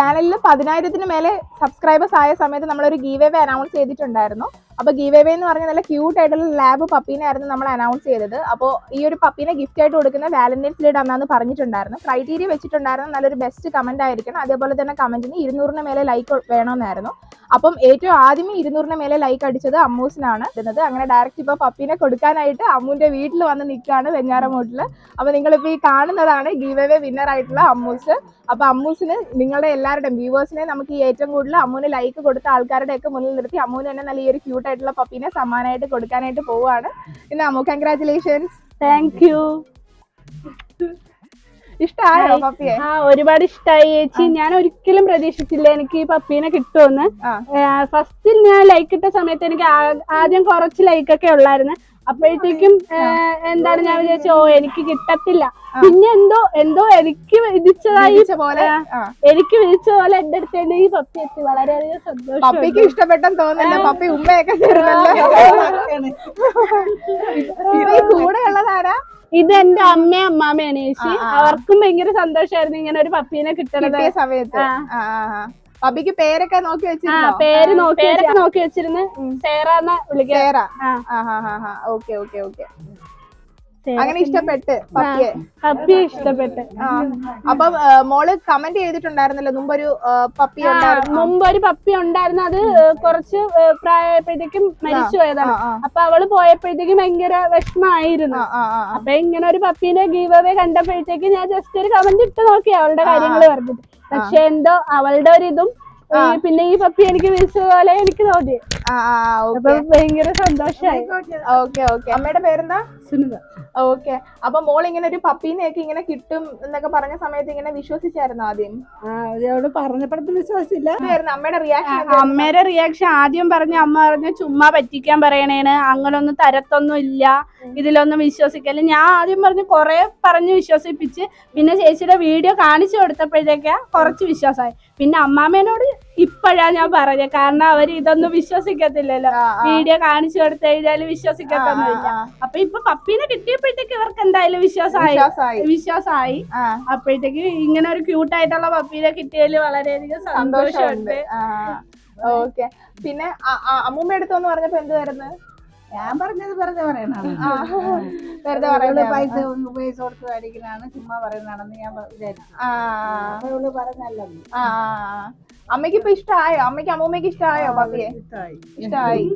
ചാനലിൽ പതിനായിരത്തിന് മേലെ സബ്സ്ക്രൈബേഴ്സ് ആയ സമയത്ത് നമ്മളൊരു ഗീവ് അവേ അനൗൺസ് ചെയ്തിട്ടുണ്ടായിരുന്നു. അപ്പോൾ ഗീവ് എവേ എന്ന് പറഞ്ഞ നല്ല ക്യൂട്ട് ആയിട്ടുള്ള ലാബ് പപ്പീനെ ആയിരുന്നു നമ്മൾ അനൗൺസ് ചെയ്തത്. അപ്പോൾ ഈ ഒരു പപ്പീനെ ഗിഫ്റ്റ് ആയിട്ട് കൊടുക്കുന്ന വാലന്റൈൻസ് ഡേ അന്നാന്ന് പറഞ്ഞിട്ടുണ്ടായിരുന്നു. ക്രൈറ്റീരിയ വെച്ചിട്ടുണ്ടായിരുന്നു. നല്ലൊരു ബെസ്റ്റ് കമന്റ് ആയിരിക്കണം. അതേപോലെ തന്നെ കമന്റിന് ഇരുന്നൂറിന് മേലെ ലൈക്ക് വേണമെന്നായിരുന്നു അപ്പം ഏറ്റവും ആദ്യമേ ഇരുന്നൂറിന് മേലെ ലൈക്ക് അടിച്ചത് അമ്മൂസിനാണ് ഇരുന്നത് അങ്ങനെ ഡയറക്റ്റ് ഇപ്പോൾ പപ്പീനെ കൊടുക്കാനായിട്ട് അമ്മുവിന്റെ വീട്ടിൽ വന്ന് നിൽക്കുകയാണ് വെഞ്ഞാറമൂട്ടിൽ അപ്പോൾ നിങ്ങളിപ്പോൾ ഈ കാണുന്നതാണ് ഗീവ് എവേ വിന്നർ ആയിട്ടുള്ള അമ്മൂസ്. അപ്പൊ അമ്മൂസിന് നിങ്ങളുടെ എല്ലാവരുടെയും വ്യൂവേഴ്സിനെ നമുക്ക് ഈ ഏറ്റവും കൂടുതൽ അമ്മൂന് ലൈക്ക് കൊടുത്ത ആൾക്കാരുടെ ഒക്കെ മുന്നിൽ നിർത്തി അമ്മൂന് തന്നെ നല്ല ഈ ഒരു ക്യൂട്ട് ആയിട്ടുള്ള പപ്പീനെ സമ്മാനമായിട്ട് കൊടുക്കാനായിട്ട് പോവാണ് പിന്നെ അമ്മു കൺഗ്രാറ്റുലേഷൻസ് താങ്ക് യു ഇഷ്ടായോ പപ്പിയെ? ആ ഒരുപാട് ഇഷ്ടായി ചേച്ചി. ഞാൻ ഒരിക്കലും പ്രതീക്ഷിച്ചില്ല എനിക്ക് ഈ പപ്പീനെ കിട്ടുമെന്ന് ഫസ്റ്റിൽ ഫസ്റ്റ് ഞാൻ ലൈക്ക് ഇട്ട സമയത്ത് എനിക്ക് ആദ്യം കുറച്ച് ലൈക്ക് ഒക്കെ ഉള്ളായിരുന്നു. അപ്പോഴത്തേക്കും എന്താണ് ഞാൻ വിചാരിച്ചു ഓ എനിക്ക് കിട്ടത്തില്ല. പിന്നെ എന്തോ എന്തോ എനിക്ക് വിധിച്ചതായി പോലെ എനിക്ക് വിധിച്ച പോലെ എന്റെ അടുത്തേക്ക് ഈ പപ്പി എത്തി. വളരെയധികം സന്തോഷം പപ്പിക്ക് ഇഷ്ടപ്പെട്ടെന്ന് തോന്നുന്നില്ല. പപ്പി ഉമ്മയൊക്കെ കൂടെയുള്ളത് ആരാ ഈ കൂടെ ഉള്ളതാരാ ഇത് എന്റെ അമ്മയും അമ്മാമ്മയാണ് ചേച്ചി. അവർക്കും ഭയങ്കര സന്തോഷമായിരുന്നു ഇങ്ങനെ ഒരു പപ്പീനെ കിട്ടണത്. സമയത്ത്. പപ്പിക്ക് പേരൊക്കെ നോക്കി വെച്ചിരുന്നു? പേര് നോക്കി നോക്കി വെച്ചിരുന്ന്? സേറാന്ന് വിളിക്കാം. സേറ. Okay okay okay. അങ്ങനെ ഇഷ്ടപ്പെട്ട് പപ്പിയെ. പപ്പി ഇഷ്ടപ്പെട്ട്. അപ്പൊ മോൾ കമന്റ് ചെയ്തിട്ടുണ്ടായിരുന്നല്ലോ മുമ്പൊരു ഒരു പപ്പി മുമ്പ് ഒരു പപ്പി ഉണ്ടായിരുന്നു. അത് കുറച്ച് പ്രായപ്പോഴത്തേക്കും പ്രായമായപ്പോഴത്തേക്കും മരിച്ചു പോയതാണ്. അപ്പൊ അവൾ പോയപ്പോഴത്തേക്കും ഭയങ്കര വിഷമായിരുന്നു. അപ്പൊ ഇങ്ങനെ ഒരു പപ്പീനെ ഗീവ് അവേ കണ്ടപ്പോഴത്തേക്ക് ഞാൻ ജസ്റ്റ് ഒരു കമന്റ് ഇട്ട് നോക്കി അവളുടെ കാര്യങ്ങൾ പറഞ്ഞിട്ട്. പക്ഷെ എന്തോ അവളുടെ ഒരു ഇതും പിന്നെ ഈ പപ്പി എനിക്ക് വിളിച്ചത് പോലെ എനിക്ക് തോന്നി. ഭയങ്കര സന്തോഷമായി ഓക്കെ ഓക്കെ. അമ്മയുടെ പേരെന്താ? സുനിത ഓക്കെ അപ്പൊ മോൾ ഇങ്ങനെ ഒരു പപ്പീനെയൊക്കെ ഇങ്ങനെ കിട്ടും എന്നൊക്കെ പറഞ്ഞ സമയത്ത് ഇങ്ങനെ വിശ്വസിച്ചായിരുന്നു ആദ്യം? പറഞ്ഞപ്പോഴത്തെ വിശ്വാസില്ല അമ്മയുടെ റിയാക്ഷൻ അമ്മയുടെ റിയാക്ഷൻ ആദ്യം പറഞ്ഞ അമ്മ പറഞ്ഞ ചുമ്മാ പറ്റിക്കാൻ പറയണേണ് അങ്ങനൊന്നും തരത്തൊന്നും ഇല്ല. ഇതിലൊന്നും വിശ്വസിക്കല്ല. ഞാൻ ആദ്യം പറഞ്ഞ് കുറെ പറഞ്ഞ് വിശ്വസിപ്പിച്ച് പിന്നെ ചേച്ചിയുടെ വീഡിയോ കാണിച്ചു കൊടുത്തപ്പോഴത്തേക്കാ കുറച്ച് വിശ്വാസമായി. പിന്നെ അമ്മാമ്മേനോട് ഇപ്പോഴാ ഞാൻ പറഞ്ഞത് കാരണം അവർ ഇതൊന്നും വിശ്വസിക്കത്തില്ലല്ലോ. വീഡിയോ കാണിച്ചു കൊടുത്തു കഴിഞ്ഞാൽ വിശ്വസിക്കത്തൊന്നുമില്ല. അപ്പൊ ഇപ്പൊ പപ്പീനെ കിട്ടിയപ്പോഴത്തേക്ക് ഇവർക്ക് എന്തായാലും വിശ്വാസമായി. വിശ്വാസമായി. അപ്പോഴത്തേക്ക് ഇങ്ങനെ ഒരു ക്യൂട്ടായിട്ടുള്ള പപ്പീനെ കിട്ടിയതിൽ വളരെയധികം സന്തോഷമുണ്ട്. ഓക്കെ. പിന്നെ അമ്മൂമ്മ എടുത്തോന്ന് പറഞ്ഞപ്പോ എന്തുവായിരുന്നു ഞാൻ പറഞ്ഞത് വെറുതെ പറയണതാണ്. വെറുതെ പറയുന്നത് പൈസ പൈസ കൊടുത്ത് മേടിക്കുന്നതാണ് ചുമ്മാ പറയുന്നതാണെന്ന് ഞാൻ വിചാരിച്ചു. പറഞ്ഞല്ലോ അമ്മയ്ക്ക് ഇപ്പൊ ഇഷ്ടമായോ അമ്മയ്ക്ക് അമ്മൂമ്മയ്ക്ക് ഇഷ്ടമായോ പപ്പിയെ? ഇഷ്ടമായി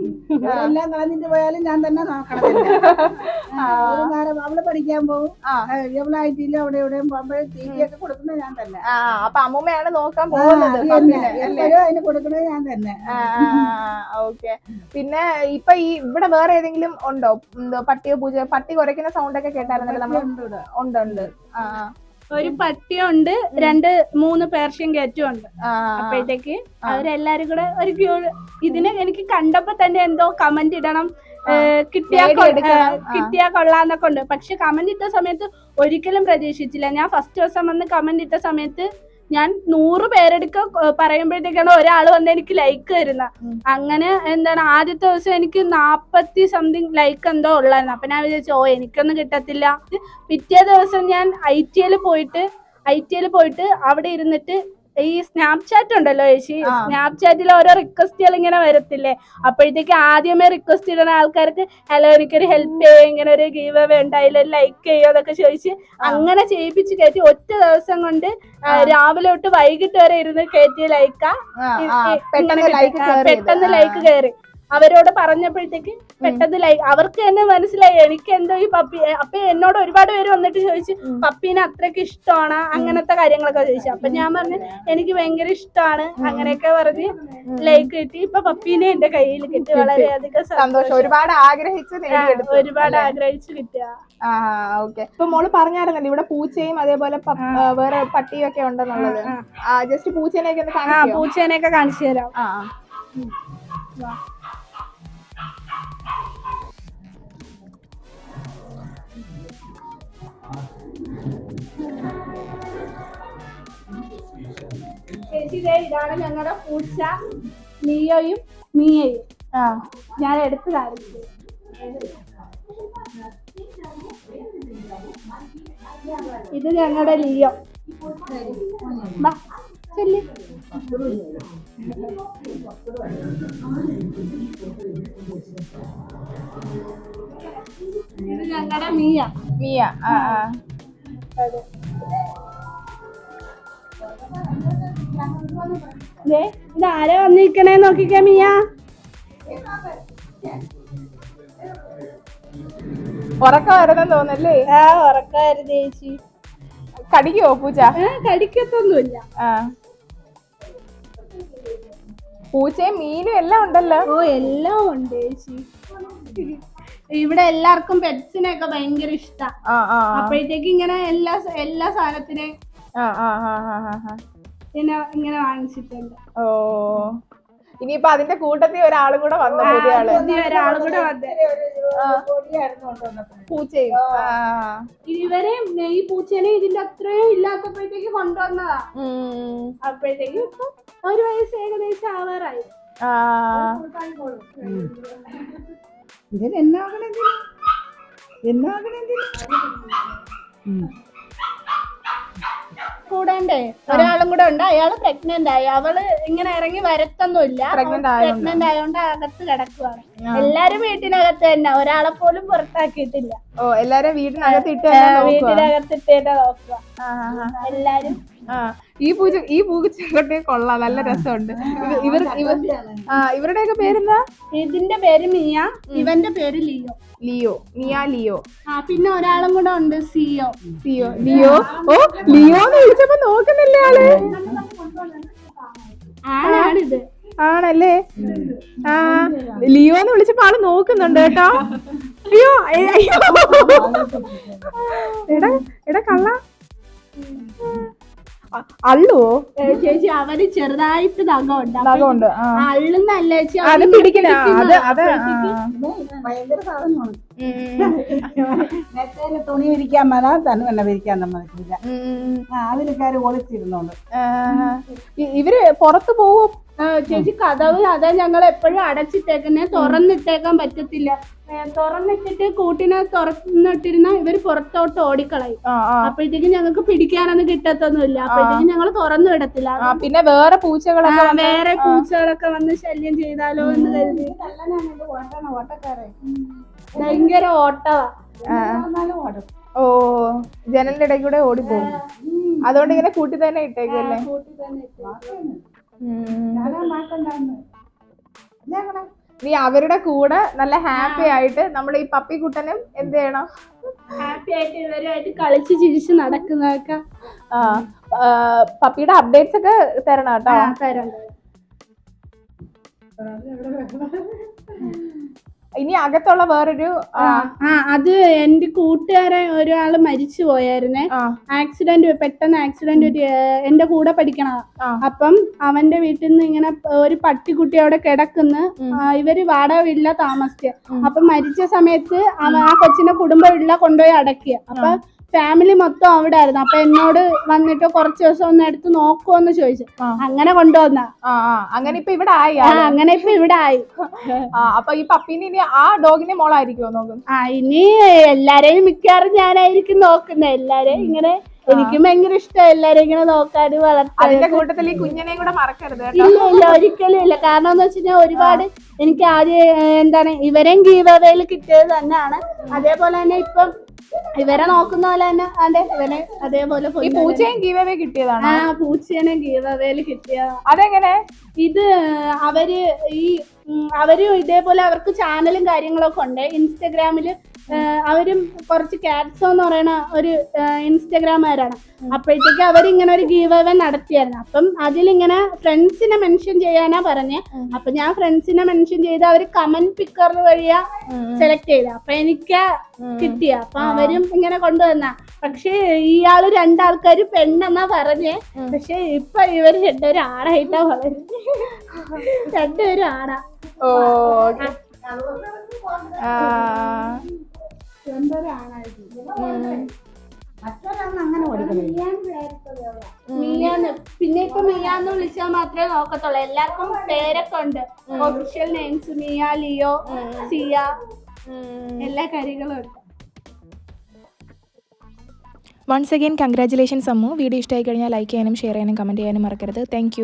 എല്ലാം കളഞ്ഞിട്ട് പോയാലും ഞാൻ തന്നെ നോക്കണം. അവൾ പഠിക്കാൻ പോകും ആ. എവളായിട്ടില്ല അവിടെ എവിടെയും പോകുമ്പോഴും ടി വി ഒക്കെ കൊടുക്കുന്നത് ഞാൻ തന്നെ. അപ്പൊ അമ്മൂമ്മയാണ് നോക്കാൻ പോകുന്നത് അതിന് കൊടുക്കുന്നത് ഞാൻ തന്നെ. ഓക്കെ. പിന്നെ ഇപ്പൊ ഈ ഇവിടെ വേറെ ഏതെങ്കിലും ഉണ്ടോ? എന്തോ പട്ടിയോ പൂജ പട്ടി കുരയ്ക്കുന്ന സൗണ്ട് ഒക്കെ കേട്ടായിരുന്നല്ലോ നമ്മൾ ഉണ്ട് ഉണ്ട് ആ ഒരു പട്ടിയുണ്ട് രണ്ട് മൂന്ന് പേർഷ്യൻ കാറ്റും ഉണ്ട്. അപ്പോഴത്തേക്ക് അവരെല്ലാരും കൂടെ ഒരു ക്യൂ ഇതിന് എനിക്ക് കണ്ടപ്പോ തന്നെ എന്തോ കമന്റ് ഇടണം കിട്ടിയാ കിട്ടിയാ കൊള്ളാന്നൊക്കെ ഉണ്ട്. പക്ഷെ കമന്റ് ഇട്ട സമയത്ത് ഒരിക്കലും പ്രതീക്ഷിച്ചില്ല. ഞാൻ ഫസ്റ്റ് ദിവസം വന്ന് കമന്റ് ഇട്ട സമയത്ത് ഞാൻ നൂറ് പേരെടുക്ക പറയുമ്പോഴത്തേക്കാണ് ഒരാൾ വന്ന് എനിക്ക് ലൈക്ക് തരുന്ന. അങ്ങനെ എന്താണ് ആദ്യത്തെ ദിവസം എനിക്ക് നാപ്പത്തി സംതിങ് ലൈക്ക് എന്തോ ഉള്ളായിരുന്നു. അപ്പൊ ഞാൻ വിചാരിച്ചു ഓ എനിക്കൊന്നും കിട്ടത്തില്ല. പിറ്റേ ദിവസം ഞാൻ ഐ ടി പോയിട്ട് ഐ ടി പോയിട്ട് അവിടെ ഇരുന്നിട്ട് ഈ സ്നാപ്ചാറ്റ് ഉണ്ടല്ലോ ചേച്ചി. സ്നാപ്ചാറ്റിൽ ഓരോ റിക്വസ്റ്റുകൾ ഇങ്ങനെ വരത്തില്ലേ? അപ്പോഴത്തേക്ക് ആദ്യമേ റിക്വസ്റ്റ് ഇടുന്ന ആൾക്കാർക്ക് ഹലോ എനിക്കൊരു ഹെൽപ്പ് ചെയ്യോ ഇങ്ങനെ ഒരു ഗീവ് അവേ ഉണ്ടായില്ല ലൈക്ക് ചെയ്യോ അതൊക്കെ ചോദിച്ച് അങ്ങനെ ചെയ്യിപ്പിച്ച് കയറ്റി ഒറ്റ ദിവസം കൊണ്ട് രാവിലെ തൊട്ട് വൈകിട്ട് വരെ ഇരുന്ന് കയറ്റിയ ലൈക്കാ. പെട്ടെന്ന് ലൈക്ക് കയറി അവരോട് പറഞ്ഞപ്പോഴത്തേക്ക് പെട്ടെന്ന് ലൈ അവർക്ക് തന്നെ മനസ്സിലായി എനിക്ക് എന്തോ ഈ പപ്പി അപ്പൊ എന്നോട് ഒരുപാട് പേര് വന്നിട്ട് ചോദിച്ചു. പപ്പീനെ അത്രയ്ക്ക് ഇഷ്ടമാണ്? അങ്ങനത്തെ കാര്യങ്ങളൊക്കെ ചോദിച്ചു. അപ്പൊ ഞാൻ പറഞ്ഞു എനിക്ക് ഭയങ്കര ഇഷ്ടമാണ്. അങ്ങനെയൊക്കെ പറഞ്ഞ് ലൈക്ക് കിട്ടി. ഇപ്പൊ പപ്പീനെ എന്റെ കയ്യിൽ കിട്ടി. വളരെയധികം സന്തോഷം. ഒരുപാട് ആഗ്രഹിച്ചു ഒരുപാട് ആഗ്രഹിച്ചു കിട്ടിയ ആ ഓക്കെ. ഇപ്പൊ മോൾ പറഞ്ഞായിരുന്നല്ലോ ഇവിടെ പൂച്ചയും അതേപോലെ വേറെ പട്ടിയും ഒക്കെ ഉണ്ടെന്നുള്ളത് ജസ്റ്റ് പൂച്ചേനെയൊക്കെ പൂച്ചേനെയൊക്കെ കാണിച്ചു തരാം. ആ ദേ ഇതാണ് ഞങ്ങളുടെ പൂച്ച. നീയോയും നീയയും. ആ. ഞാൻ എടുത്തു കാണിച്ചു ഇത് ഞങ്ങളുടെ ലിയോ. ചെല്ലി. ഇത് ഞങ്ങളുടെ മീയ. മിയ ആ ആ. ദേ, ആരാ വന്നിരിക്കണേ നോക്കിക്കേ മിയ. ഉറക്കം തോന്നല്ലേ ആ ഉറക്കായിരുന്നു ചേച്ചി. കടിക്കോ പൂച്ച? കടിക്കത്തൊന്നുമില്ല. പൂച്ചയും മീനും എല്ലാം ഉണ്ടല്ലോ. ഓ എല്ലാം ഉണ്ട് ചേച്ചി. ഇവിടെ എല്ലാവർക്കും പെറ്റ്സിനെയൊക്കെ ഭയങ്കര ഇഷ്ടാ. അപ്പോഴത്തേക്ക് ഇങ്ങനെ എല്ലാ എല്ലാ സാധനത്തിനെയും ആ ആ ആ ആ ആ. ഇങ്ങനെ വാങ്ങിച്ചിട്ടുണ്ട്. ഓ. ഇനിയിപ്പൊ അതിന്റെ കൂട്ടത്തിൽ ഒരാളും കൂടെ വന്ന പുതിയ ആൾ. പുതിയ കൂടെ വന്ന്. പൂച്ചയും. ആ. ഇവരെ ഈ പൂച്ചേനെ ഇതിന്റെ അത്രയും ഇല്ലാത്തപ്പോഴത്തേക്ക് കൊണ്ടുവന്നതാ. ഉം. അപ്പോഴത്തേക്ക് ഇപ്പൊ ഒരു വയസ്സ് ഏകദേശം ആവാറായി. ആ. ഇതിന് എന്നാകണെങ്കിലും എന്നാകണെന്തിന് കൂടണ്ടേ ഒരാളും കൂടെ ഉണ്ട്. അയാൾ പ്രഗ്നന്റ് ആയി. അവൾ ഇങ്ങനെ ഇറങ്ങി വരത്തൊന്നുമില്ല. പ്രഗ്നന്റ് ആയതുകൊണ്ട് അകത്ത് കിടക്കുവാണ്. എല്ലാരും വീട്ടിനകത്ത് തന്നെ. ഒരാളെ പോലും പുറത്താക്കിയിട്ടില്ല. ഓ എല്ലാരും ഇട്ട്. വീട്ടിനകത്ത് ഇട്ടേട്ടാ നോക്കുക. എല്ലാരും ആ ഈ പൂച്ച ഈ പൂച്ചക്കൊട്ടെ കൊള്ളാം. നല്ല രസമുണ്ട്. ഇത് ഇവർ ഇവർ ആ ഇവരുടെയൊക്കെ പേരെന്താ? ഇതിന്റെ പേര് മിയ. ഇവന്റെ പേര് ലിയോ. ലിയോ. മിയ ലിയോ. ആ പിന്നെ ഒരാളും കൂടെ ഉണ്ട് സിയോ. സിയോ. ലിയോ? ഓ ലിയോ എന്ന് വിളിച്ചപ്പോ നോക്കുന്നില്ലേ ആൾ? ആണാണിത് ആണല്ലേ? ആ ലിയോ എന്ന് വിളിച്ചപ്പോ ആൾ നോക്കുന്നുണ്ട് കേട്ടോ. അയ്യോ അയ്യോ. എടാ എടാ കള്ള. അള്ളുവോ ഏ, ചേച്ചി അവന് ചെറുതായിട്ട് നഖമുണ്ട്. നഖമുണ്ട് അള്ളുന്നല്ല ചേച്ചി? അത് പിടിക്കണേ. അത് അത് ഭയങ്കര സാധനമാണ്. നെറ്റയിൽ തുണി വിരിക്കാൻ മേല തന്നെ തന്നെ വിരിക്കാൻ സമ്മതിക്കില്ല. ആ അതിലൊക്കെ ഒളിച്ചിരുന്നോണ്ട് ഇവർ പുറത്തു പോവും. ചേച്ചി കഥവ് അതാ ഞങ്ങൾ എപ്പോഴും അടച്ചിട്ടേക്കുന്നെ. തുറന്നിട്ടേക്കാൻ പറ്റത്തില്ല. തുറന്നിട്ടിട്ട് കൂട്ടിനെ തുറന്നിട്ടിരുന്ന ഇവർ പുറത്തോട്ട് ഓടിക്കളയും. അപ്പോഴത്തേക്ക് ഞങ്ങൾക്ക് പിടിക്കാനൊന്നും കിട്ടത്തൊന്നുമില്ല. അപ്പോഴത്തേക്ക് ഞങ്ങൾ തുറന്നു വിടത്തില്ല. പിന്നെ വേറെ പൂച്ചകളൊക്കെ വന്ന് വേറെ പൂച്ചകളൊക്കെ വന്ന് ശല്യം ചെയ്താലോ എന്ന് കരുതി. ഓട്ടണ ഓട്ടക്കാരെ. ഭയങ്കര ഓട്ടവാ. ഓ ജനലിന്റെ ഇടയിൽ കൂടെ ഓടിപ്പോവും. അതുകൊണ്ട് ഇങ്ങനെ കൂട്ടി തന്നെ ഇട്ടേക്കല്ലേ നീ അവരുടെ കൂടെ നല്ല ഹാപ്പി ആയിട്ട് നമ്മൾ ഈ പപ്പി കുട്ടനും എന്ത് ചെയ്യണം? ഹാപ്പി ആയിട്ട് ഇവരുമായിട്ട് കളിച്ച് ചിരിച്ച് നടക്കുന്നതൊക്കെ. പപ്പിയുടെ അപ്ഡേറ്റ്സ് ഒക്കെ തരണം കേട്ടോ. തരണ്ട തരാം ഇനി അകത്തുള്ള വേറൊരു ആ, അത് എന്റെ കൂട്ടുകാരൻ ഒരാൾ മരിച്ചു പോയായിരുന്നേ. ആക്സിഡന്റ് പെട്ടെന്ന് ആക്സിഡന്റ് എന്റെ കൂടെ പഠിക്കണ അപ്പം അവന്റെ വീട്ടിൽ നിന്ന് ഇങ്ങനെ ഒരു പട്ടിക്കുട്ടി അവിടെ കിടക്കുന്നു. ഇവർ വാടക വീട്ടില താമസിക്കുക അപ്പൊ മരിച്ച സമയത്ത് ആ കൊച്ചിന്റെ കുടുംബ വീട്ടില കൊണ്ടുപോയി അടക്കിയ അപ്പൊ ഫാമിലി മൊത്തം അവിടെ ആയിരുന്നു അപ്പൊ എന്നോട് വന്നിട്ട് കുറച്ച് ദിവസം ഒന്ന് എടുത്ത് നോക്കുമെന്ന് ചോദിച്ചു. അങ്ങനെ കൊണ്ടുവന്ന. അങ്ങനെ ഇപ്പൊ ഇവിടെ ആയി അങ്ങനെ ഇപ്പൊ ഇവിടെ ആയി. അപ്പൊ ഈ പപ്പീനെ ഇനി ആ ഡോഗിന്റെ മോളായിരിക്കുമോ നോക്കും? ആ ഇനി എല്ലാരെയും മിക്കവാറും ഞാനായിരിക്കും നോക്കുന്നത് എല്ലാരെയും ഇങ്ങനെ എനിക്കും ഭയങ്കര ഇഷ്ടം. എല്ലാരും ഇങ്ങനെ നോക്കാനും വളർത്താൻ കൂട്ടത്തിൽ ഈ കുഞ്ഞിനെയും കൂടെ മറക്കരുത് ഇല്ല ഇല്ല ഒരിക്കലും ഇല്ല. കാരണം എന്ന് വെച്ചാൽ ഒരുപാട് എനിക്ക് ആദ്യം എന്താണ് ഇവരെയും ഗീവവേയിൽ കിട്ടിയത് തന്നെയാണ്. അതേപോലെ തന്നെ ഇപ്പം ഇവരെ നോക്കുന്ന പോലെ തന്നെ അതെ ഇവനെ അതേപോലെ ഈ പൂച്ചയും ഗീവവേ കിട്ടിയതാണ്? ആ പൂച്ചേനെ ഗീവവേയിൽ കിട്ടിയ അതെങ്ങനെ? ഇത് അവർ ഈ അവരും ഇതേപോലെ അവർക്ക് ചാനലും കാര്യങ്ങളൊക്കെ ഉണ്ട്. ഇൻസ്റ്റഗ്രാമിൽ അവരും കുറച്ച് കാറ്റ്സോ എന്ന് പറയുന്ന ഒരു ഇൻസ്റ്റഗ്രാമുകാരാണ് അപ്പോഴത്തേക്ക് അവരിങ്ങനെ ഒരു ഗീവ് അവേ നടത്തിയായിരുന്നു. അപ്പം അതിലിങ്ങനെ ഫ്രണ്ട്സിനെ മെൻഷൻ ചെയ്യാനാ പറഞ്ഞേ. അപ്പൊ ഞാൻ ഫ്രണ്ട്സിനെ മെൻഷൻ ചെയ്ത് അവർ കമന്റ് പിക്കർ വഴിയാ സെലക്ട് ചെയ്ത. അപ്പൊ എനിക്ക് കിട്ടിയ അപ്പൊ അവരും ഇങ്ങനെ കൊണ്ടുവന്ന. പക്ഷേ ഇയാൾ രണ്ടാൾക്കാര് പെണ്ണെന്നാ പറഞ്ഞേ. പക്ഷെ ഇപ്പൊ ഇവർ രണ്ടുപേരും ആണായിട്ടാ പറഞ്ഞു. രണ്ടുപേരും ആണാ. ഓ. ആ, പിന്നെ ഇപ്പൊ മിയാന്ന് വിളിച്ചാൽ മാത്രമേ നോക്കത്തുള്ളൂ. എല്ലാവർക്കും പേരൊക്കെ ഉണ്ട്. Official names Mia Leo Zia. എല്ലാ കാര്യങ്ങളും ഉണ്ട്. Once again congratulations Ammu. Video ഇഷ്ടമായി കഴിഞ്ഞാൽ ലൈക്ക് ചെയ്യാനും ഷെയർ ചെയ്യാനും കമന്റ് ചെയ്യാനും മറക്കരുത്. താങ്ക്